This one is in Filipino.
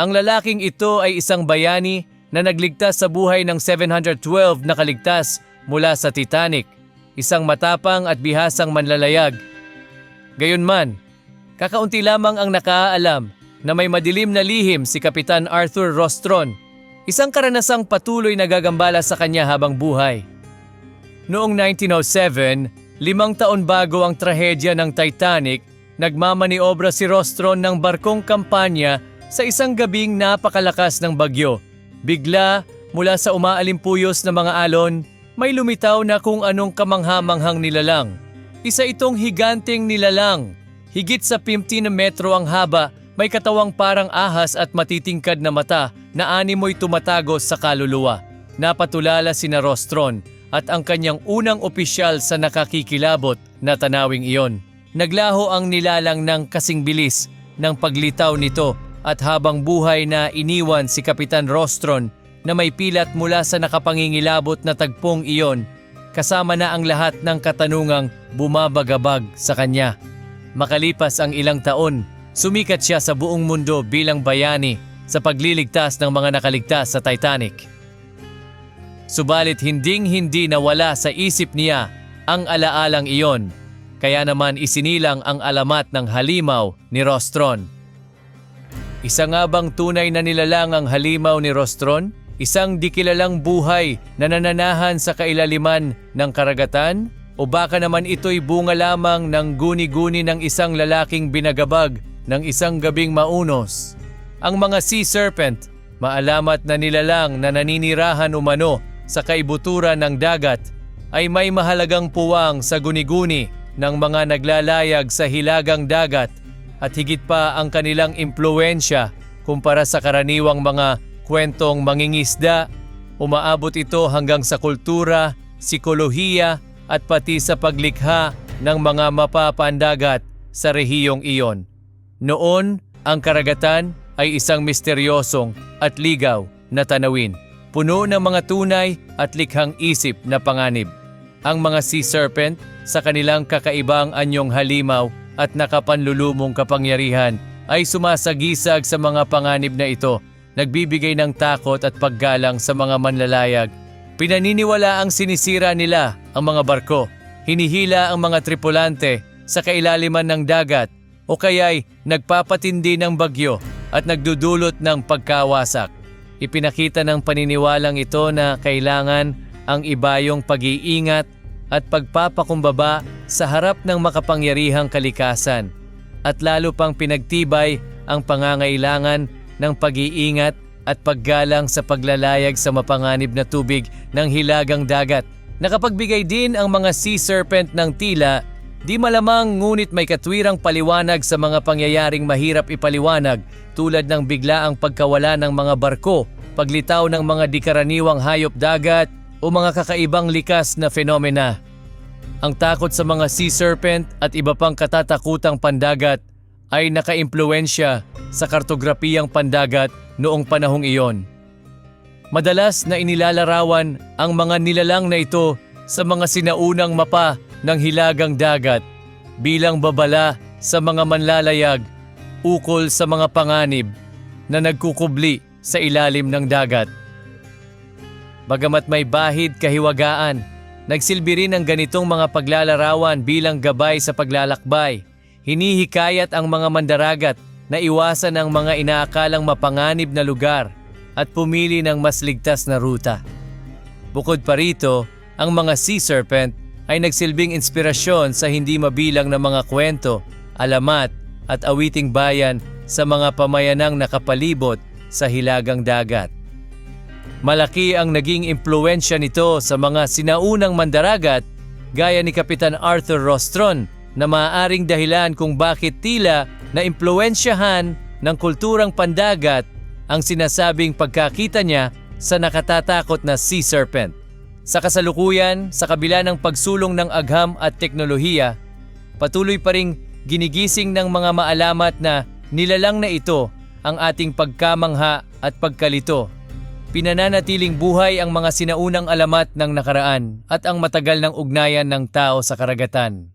Ang lalaking ito ay isang bayani na nagligtas sa buhay ng 712 na kaligtas mula sa Titanic, isang matapang at bihasang manlalayag. Gayunman, kakaunti lamang ang nakaalam na may madilim na lihim si Kapitan Arthur Rostron, isang karanasang patuloy na gagambala sa kanya habang buhay. Noong 1907, limang taon bago ang trahedya ng Titanic, nagmamaniobra si Rostron ng barkong kampanya sa isang gabing napakalakas ng bagyo. Bigla, mula sa umaalimpuyos na mga alon, may lumitaw na kung anong kamanghamanghang nilalang. Isa itong higanting nilalang. Higit sa 50 na metro ang haba, may katawang parang ahas at matitingkad na mata na animoy tumatagos sa kaluluwa. Napatulala si Rostron at ang kanyang unang opisyal sa nakakikilabot na tanawing iyon. Naglaho ang nilalang ng kasing bilis ng paglitaw nito at habang buhay na iniwan si Kapitan Rostron na may pilat mula sa nakapangingilabot na tagpong iyon kasama na ang lahat ng katanungang bumabagabag sa kanya. Makalipas ang ilang taon, sumikat siya sa buong mundo bilang bayani sa pagliligtas ng mga nakaligtas sa Titanic. Subalit hinding-hindi nawala sa isip niya ang alaalang iyon, kaya naman isinilang ang alamat ng halimaw ni Rostron. Isa nga bang tunay na nilalang ang halimaw ni Rostron? Isang di kilalang buhay na nananahan sa kailaliman ng karagatan? O baka naman ito'y bunga lamang ng guni-guni ng isang lalaking binagabag ng isang gabing maunos? Ang mga sea serpent, maalamat na nilalang na naninirahan umano sa kaibuturan ng dagat, ay may mahalagang puwang sa guni-guni ng mga naglalayag sa hilagang dagat at higit pa ang kanilang impluensya kumpara sa karaniwang mga kwentong mangingisda, umaabot ito hanggang sa kultura, sikolohiya at pati sa paglikha ng mga mapapandagat sa rehiyong iyon. Noon, ang karagatan ay isang misteryosong at ligaw na tanawin, puno ng mga tunay at likhang isip na panganib. Ang mga sea serpent sa kanilang kakaibang anyong halimaw at nakapanlulumong kapangyarihan ay sumasagisag sa mga panganib na ito, nagbibigay ng takot at paggalang sa mga manlalayag. Pinaniniwala ang sinisira nila ang mga barko, hinihila ang mga tripulante sa kailaliman ng dagat o kaya'y nagpapatindi ng bagyo at nagdudulot ng pagkawasak. Ipinakita ng paniniwalang ito na kailangan ang ibayong pag-iingat at pagpapakumbaba sa harap ng makapangyarihang kalikasan at lalo pang pinagtibay ang pangangailangan ng pag-iingat at paggalang sa paglalayag sa mapanganib na tubig ng hilagang dagat. Nakapagbigay din ang mga sea serpent ng tila, di malamang ngunit may katwirang paliwanag sa mga pangyayaring mahirap ipaliwanag tulad ng biglaang pagkawala ng mga barko, paglitaw ng mga dikaraniwang hayop dagat o mga kakaibang likas na fenomena. Ang takot sa mga sea serpent at iba pang katatakutang pandagat ay nakaimpluensya sa kartografiyang pandagat noong panahong iyon. Madalas na inilalarawan ang mga nilalang na ito sa mga sinaunang mapa ng hilagang dagat bilang babala sa mga manlalayag ukol sa mga panganib na nagkukubli sa ilalim ng dagat. Bagamat may bahid kahiwagaan, nagsilbi rin ang ganitong mga paglalarawan bilang gabay sa paglalakbay. Hinihikayat ang mga mandaragat na iwasan ang mga inaakalang mapanganib na lugar at pumili ng mas ligtas na ruta. Bukod pa rito, ang mga sea serpent ay nagsilbing inspirasyon sa hindi mabilang na mga kwento, alamat at awiting bayan sa mga pamayanang nakapalibot sa hilagang dagat. Malaki ang naging impluensya nito sa mga sinaunang mandaragat gaya ni Kapitan Arthur Rostron na maaaring dahilan kung bakit tila na impluensyahan ng kulturang pandagat ang sinasabing pagkakita niya sa nakatatakot na sea serpent. Sa kasalukuyan, sa kabila ng pagsulong ng agham at teknolohiya, patuloy pa ring ginigising ng mga maalamat na nilalang na ito ang ating pagkamangha at pagkalito. Pinananatiling buhay ang mga sinaunang alamat ng nakaraan at ang matagal ng ugnayan ng tao sa karagatan.